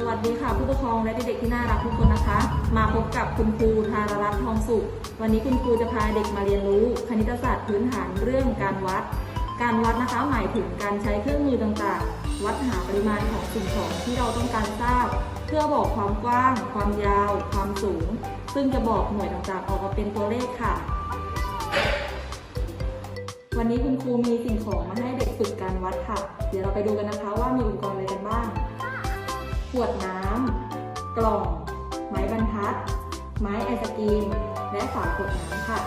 สวัสดีค่ะผู้ปกครองและเด็กๆที่น่ารักทุกคนนะคะ มาพบกับคุณครูธารรัตน์ทองสุข วันนี้คุณครูจะพาเด็กมาเรียนรู้ คณิตศาสตร์พื้นฐานเรื่องการวัด การวัดนะคะหมายถึงการใช้เครื่องมือต่างๆ วัดหาปริมาณของสิ่งของที่เราต้องการทราบ เพื่อบอกความกว้าง ความยาว ความสูง ซึ่งจะบอกหน่วยต่างๆ ออกมาเป็นตัวเลขค่ะ วันนี้คุณครูมีสิ่งของมาให้เด็กฝึกการวัดค่ะ เดี๋ยวเราไปดูกันนะคะว่ามีอุปกรณ์อะไรกันบ้าง ขวดน้ำ กล่อง ไม้บรรทัด ไม้ไอศกรีม และฝาขวดน้ำค่ะ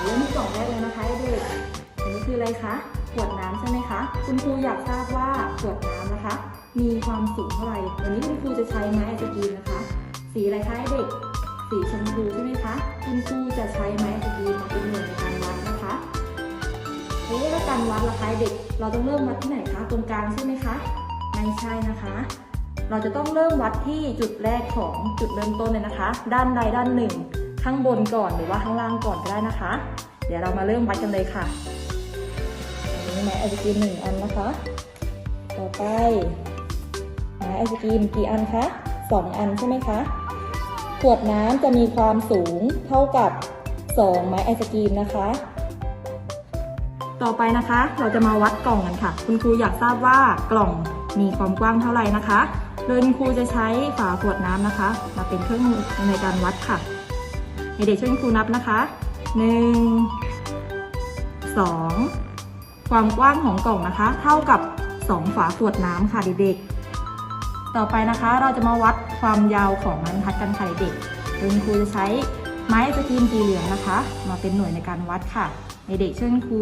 เริ่มที่กล่องแรกเลยนะคะเด็กอันนี้คืออะไรคะ ขวดน้ำใช่ไหมคะ คุณครูอยากทราบว่าขวดน้ำนะคะ มีความสูงเท่าไหร่ วันนี้คุณครูจะใช้ไม้ไอศกรีมนะคะ สีอะไรคะเด็ก สีชมพูใช่ไหมคะ คุณครูจะใช้ไม้ไอศกรีมมาเป็นหน่วยในการวัดนะคะเอ๊ะแล้วการวัดล่ะคะเด็ก เราต้องเริ่มวัดที่ไหนคะ ตรงกลางใช่ไหมคะ ไม่ใช่นะคะ เราจะต้องเริ่มวัดที่จุดแรกของจุดเริ่มต้นเลยนะคะ ด้านใดด้านหนึ่ง ข้างบนก่อนหรือว่าข้างล่างก่อนก็ได้นะคะ เดี๋ยวเรามาเริ่มวัดกันเลยค่ะ อันนี้ไม้ไอศกรีมหนึ่งอันนะคะ ต่อไปไม้ไอศกรีมกี่อันคะสองอันใช่ไหมคะขวดน้ำจะมีความสูงเท่ากับสองไม้ไอศกรีมนะคะ ต่อไปนะคะ เราจะมาวัดกล่องกันค่ะ คุณครูอยากทราบว่ากล่อง มีความกว้างเท่าไหร่นะคะโดยคุณครูจะใช้ฝาขวดน้ำนะคะ มาเป็นเครื่องมือในการวัดค่ะเด็กๆช่วยคุณครูนับนะคะหนึ่งสองความกว้างของกล่องนะคะ เท่ากับสองฝาขวดน้ำค่ะเด็กๆ ต่อไปนะคะเราจะมาวัดความยาวของไม้บรรทัดกันค่ะเด็กๆโดยคุณครูจะใช้ไม้สกรีมสีเหลืองนะคะ มาเป็นหน่วยในการวัดค่ะเด็กๆช่วยคุณครู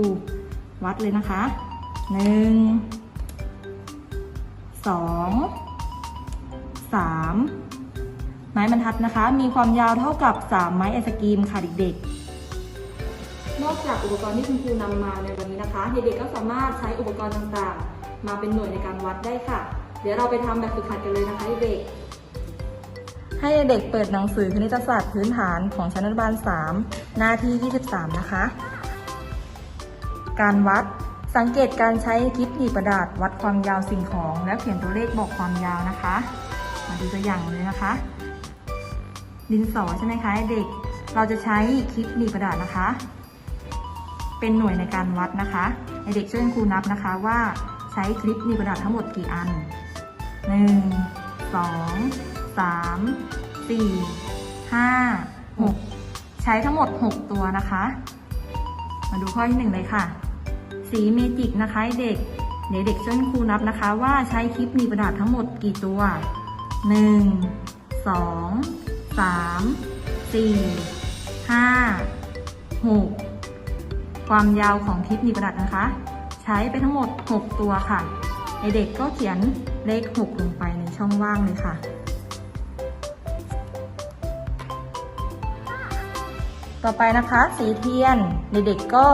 วัดเลยนะคะหนึ่ง สองสามไม้บรรทัดนะคะ มีความยาวเท่ากับ 3 ไม้ไอศกรีมค่ะเด็กๆ นอกจากอุปกรณ์ที่คุณครูนำมาในวันนี้นะคะ เด็กๆก็สามารถใช้อุปกรณ์ต่างๆ มาเป็นหน่วยในการวัดได้ค่ะ เดี๋ยวเราไปทำแบบฝึกหัดกันเลยนะคะเด็กๆ ให้เด็กเปิดหนังสือคณิตศาสตร์พื้นฐานของชั้นอนุบาล 3 หน้าที่ 23 นะคะ การวัด สังเกตการใช้คลิปหนีบกระดาษวัดความยาวสิ่งของ แล้วเขียนตัวเลขบอกความยาวนะคะ มาดูตัวอย่างเลยนะคะ ดินสอใช่ไหมคะเด็ก เราจะใช้คลิปหนีบกระดาษนะคะ เป็นหน่วยในการวัดนะคะเด็กช่วยครูนับนะคะว่าใช้คลิปหนีบกระดาษทั้งหมดกี่อัน 1 2 3 4 5 6 ใช้ทั้งหมด 6 ตัวนะคะ มาดูข้อที่หนึ่งเลยค่ะ สีเมจิกนะคะเด็ก เดี๋ยวเด็กช่วยครูนับนะคะ ว่าใช้คลิปหนีกระดาษทั้งหมดกี่ตัว 1 2 3 4 5 6 ความยาวของคลิปหนีกระดาษนะคะ ใช้ไปทั้งหมด 6 ตัวค่ะเด็กก็เขียนเลข 6 ลงไปในช่องว่างเลยค่ะต่อไปนะคะ สีเทียนเด็กๆก็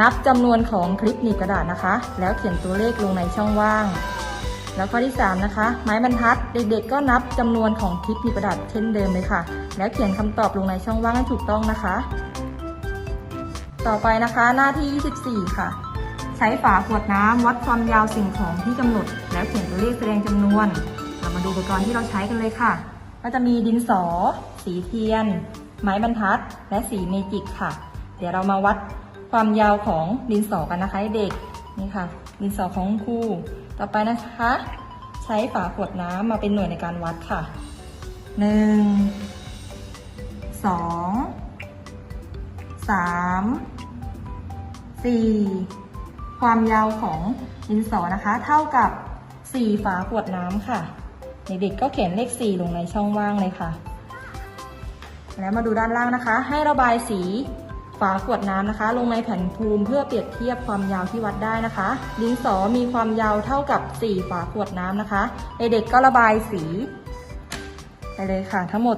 นับจำนวนของคลิปหนีบกระดาษนะคะ แล้วเขียนตัวเลขลงในช่องว่าง แล้วข้อที่ 3 นะคะ ไม้บรรทัดเด็กๆ ก็นับจำนวนของคลิปหนีบกระดาษเช่นเดิมเลยค่ะ แล้วเขียนคำตอบลงในช่องว่างให้ถูกต้องนะคะ ต่อไปนะคะหน้าที่ 24 ค่ะ ใช้ฝาขวดน้ำวัดความยาวสิ่งของที่กำหนด แล้วเขียนตัวเลขแสดงจำนวน เรามาดูอุปกรณ์ที่เราใช้กันเลยค่ะ ก็จะมีดินสอ สีเทียน ไม้บรรทัด และสีเมจิกค่ะ เดี๋ยวเรามาวัด ความยาวของดินสอกันนะคะเด็กนี่ค่ะ ดินสอของครูต่อไปนะคะ ใช้ฝาขวดน้ำมาเป็นหน่วยในการวัดค่ะหนึ่งสองสามสี่ความยาวของดินสอนะคะ เท่ากับ4ฝาขวดน้ำค่ะเด็กๆก็เขียนเลข4ลงในช่องว่างเลยค่ะ แล้วมาดูด้านล่างนะคะ ให้ระบายสี ฝาขวดน้ำนะคะ ลงในแผ่นภูมิเพื่อเปรียบเทียบความยาวที่วัดได้นะคะ ดินสอมีความยาวเท่ากับ 4 ฝาขวดน้ำนะคะเด็กๆก็ระบายสี ไปเลยค่ะทั้งหมด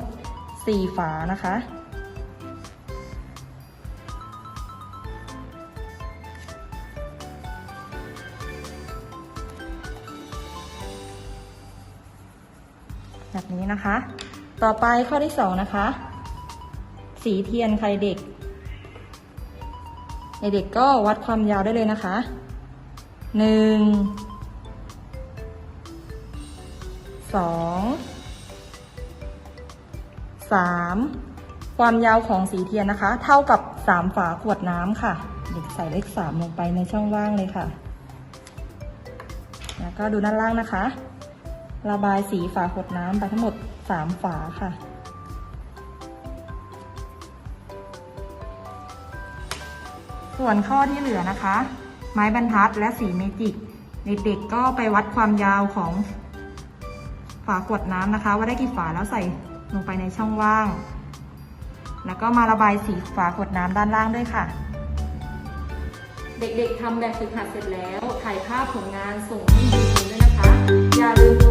4 ฝานะคะแบบนี้นะคะ ต่อไปข้อที่สองนะคะ สีเทียนใครเด็ก เด็กๆก็วัดความยาวได้เลยนะคะหนึ่งสสองสามความยาวของสีเทียนนะคะ เท่ากับสามฝาขวดน้ำค่ะ เด็กใส่เลขสามลงไปในช่องว่างเลยค่ะ แล้วก็ดูด้านล่างนะคะ ระบายสีฝาขวดน้ำไปทั้งหมดสามฝาค่ะ ส่วนข้อที่เหลือนะคะ ไม้บรรทัดและสีเมจิกเด็กๆก็ไปวัดความยาวของฝาขวดน้ำนะคะ ว่าได้กี่ฝาแล้วใส่ลงไปในช่องว่าง แล้วก็มาระบายสีฝาขวดน้ำด้านล่างด้วยค่ะ เด็กๆทำแบบฝึกหัดเสร็จแล้ว ถ่ายภาพผลงานส่งให้คุณด้วยนะคะ อย่าลืม